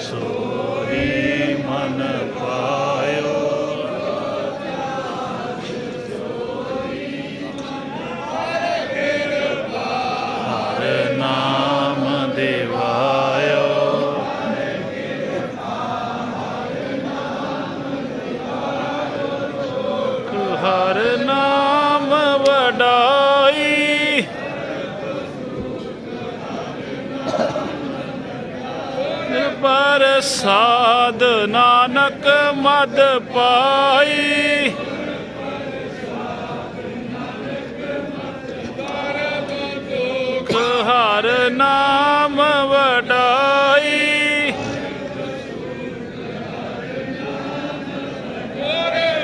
ਸੋਈ ਮਨ ਪਾਇਓ। ਹਰ ਨਾਮ ਦੇਵਾਇਓ। ਹਰ ਨਾਮ ਵਡਾ ਸਾਧ ਨਾਨਕ ਮਦ ਪਾਈ। ਹਰ ਨਾਮ ਵਡਾਈ।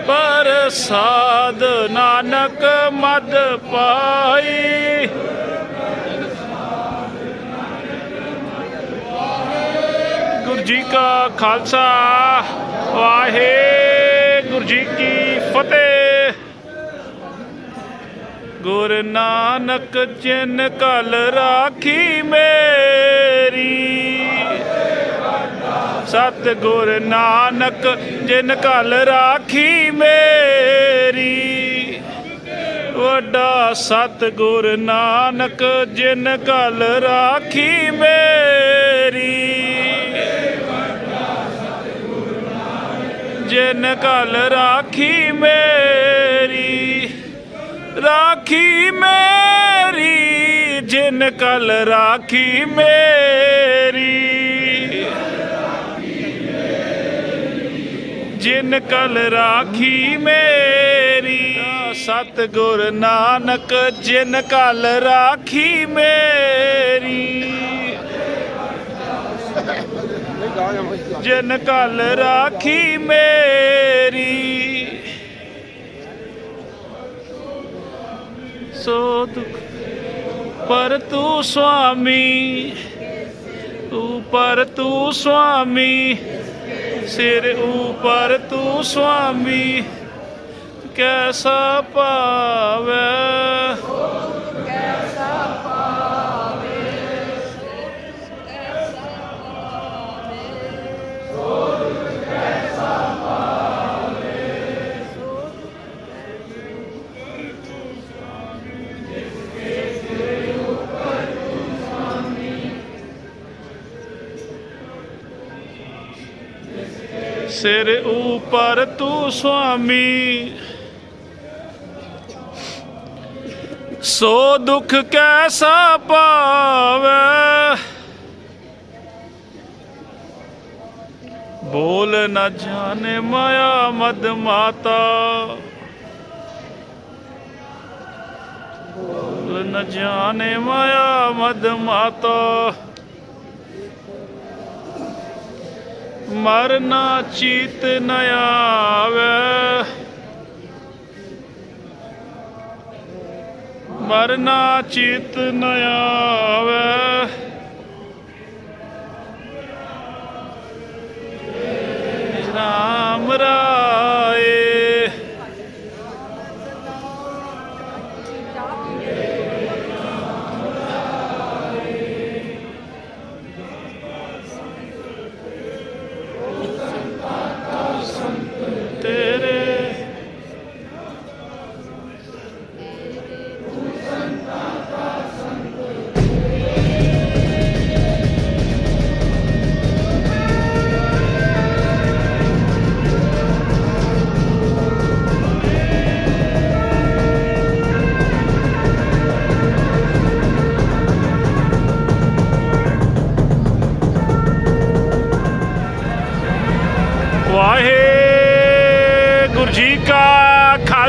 ਪਰ ਸਾਧ ਨਾਨਕ ਮਦ ਪਾਈ। ਜੀ ਕਾ ਖਾਲਸਾ, ਵਾਹਿਗੁਰੂ ਜੀ ਕੀ ਫਤਿਹ। ਗੁਰ ਨਾਨਕ ਜਿਨ ਕਲ ਰਾਖੀ ਮੇਰੀ ਸਤ ਗੁਰ ਨਾਨਕ ਜਿਨ ਕਲ ਰਾਖੀ ਮੇਰੀ, ਵੱਡਾ ਸਤ ਗੁਰ ਨਾਨਕ ਜਿਨ ਕਲ ਰਾਖੀ ਮੇਰੀ। ਜਿਨ ਕਲ ਰਾਖੀ ਮੇਰੀ ਰਾਖੀ ਮੇਰੀ, ਜਿਨ ਕਲ ਰਾਖੀ ਮੇਰੀ, ਜਿਨ ਕਲ ਰਾਖੀ ਮੇਰੀ ਸਤ ਗੁਰ ਨਾਨਕ ਜਿਨ ਕਲ ਰਾਖੀ ਮੇਰੀ ਜਿਨ ਕਲ ਰਾਖੀ ਮੇਰੀ, ਸੋ ਦੁਖ ਪਰ ਤੂੰ ਸੁਆਮੀ, ਤੂੰ ਪਰ ਤੂੰ ਸੁਆਮੀ, ਸਿਰ ਉਪਰ ਤੂੰ ਸੁਆਮੀ, ਕੈਸਾ ਪਾਵੇ ਸਿਰ ਉਪਰ ਤੂੰ ਸੁਆਮੀ। ਸੋ ਦੁੱਖ ਕੈਸਾ ਪਾਵੇ? ਬੋਲ ਨ ਜਾਣੇ ਮਾਇਆ ਮਦ ਮਾਤਾ। ਬੋਲ ਨਾ ਜਾਣੇ ਮਾਇਆ ਮਦ ਮਾਤਾ। ਮਰਨਾ ਚੀਤ ਨ ਆਵੇ। ਮਰਨਾ ਚਿਤ ਨ ਆਵੇ।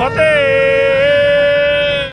ਫਤਿਹ